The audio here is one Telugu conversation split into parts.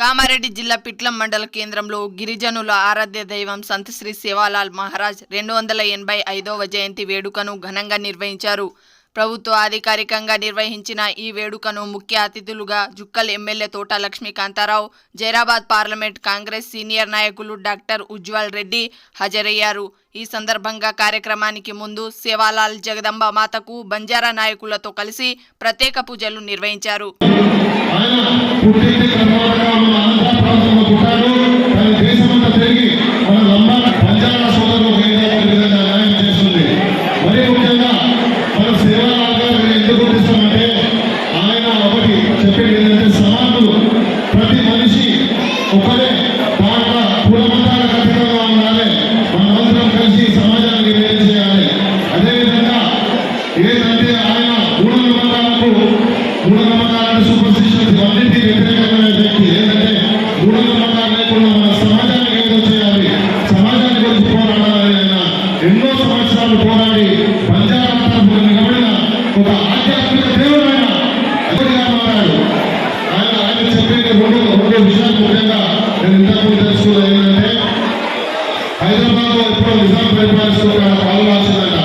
కామారెడ్డి జిల్లా పిట్లం మండల కేంద్రంలో గిరిజనుల ఆరాధ్య దైవం సంతశ్రీ సేవాలాల్ మహారాజ్ రెండు వందల ఎనభై ఐదవ జయంతి వేడుకను ఘనంగా నిర్వహించారు. ప్రభుత్వ అధికారికంగా నిర్వహించిన ఈ వేడుకను ముఖ్య అతిథులుగా Jukkal MLA Thota Lakshmikantharao Zaheerabad parliament Congress senior నాయకులు డాక్టర్ ఉజ్వల్ రెడ్డి హాజరయ్యారు. ఈ సందర్భంగా కార్యక్రమానికి ముందు సేవాలాల్ జగదంబ మాతకు బంజారా నాయకులతో కలిసి ప్రత్యేక పూజలు నిర్వహించారు. పుట్టాడు కానీ దేశమంతా తిరిగి మన లంబాడ పంజాబ్ సోదరులు విధంగా న్యాయం చేస్తుంది. మరి ముఖ్యంగా మన సేవాలాల్ గారు ఎందుకు గుర్తిస్తామంటే ఆయన ఒకటి చెప్పేది ఏంటంటే సమానులు ప్రతి మనిషి ఒకరే. దాంట్లో కులమతాలకు అతీతంగా ఉండాలి. మనమందరం కలిసి సమాజానికి మేలు చేయాలి. అదేవిధంగా ఏంటంటే ఆయన మూఢనమ్మకాలకు మూఢనమ్మకాలను సూపర్స్టిషన్స్ అన్నింటి వ్యతిరేకమైన వ్యక్తి హైదరాబాద్లో ఎప్పుడో నిజాం పరిపాలిస్తున్న పాల్గొనాల్సిందట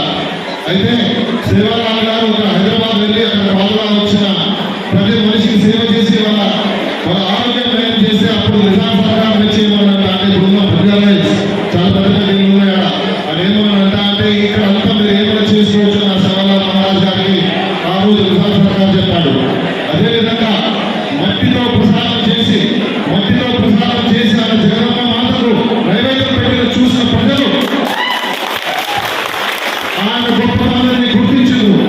అయితే సేవారావు గారు ఒక హైదరాబాద్ వెళ్ళి అక్కడ పాల్గొనాలి వచ్చిన ప్రతి మనిషికి సేవ చేసి వాళ్ళ వాళ్ళ ఆరోగ్యం చేస్తే అప్పుడు నిజాం సర్కార్ వాళ్ళ గొప్పతనాన్ని గుర్తించదు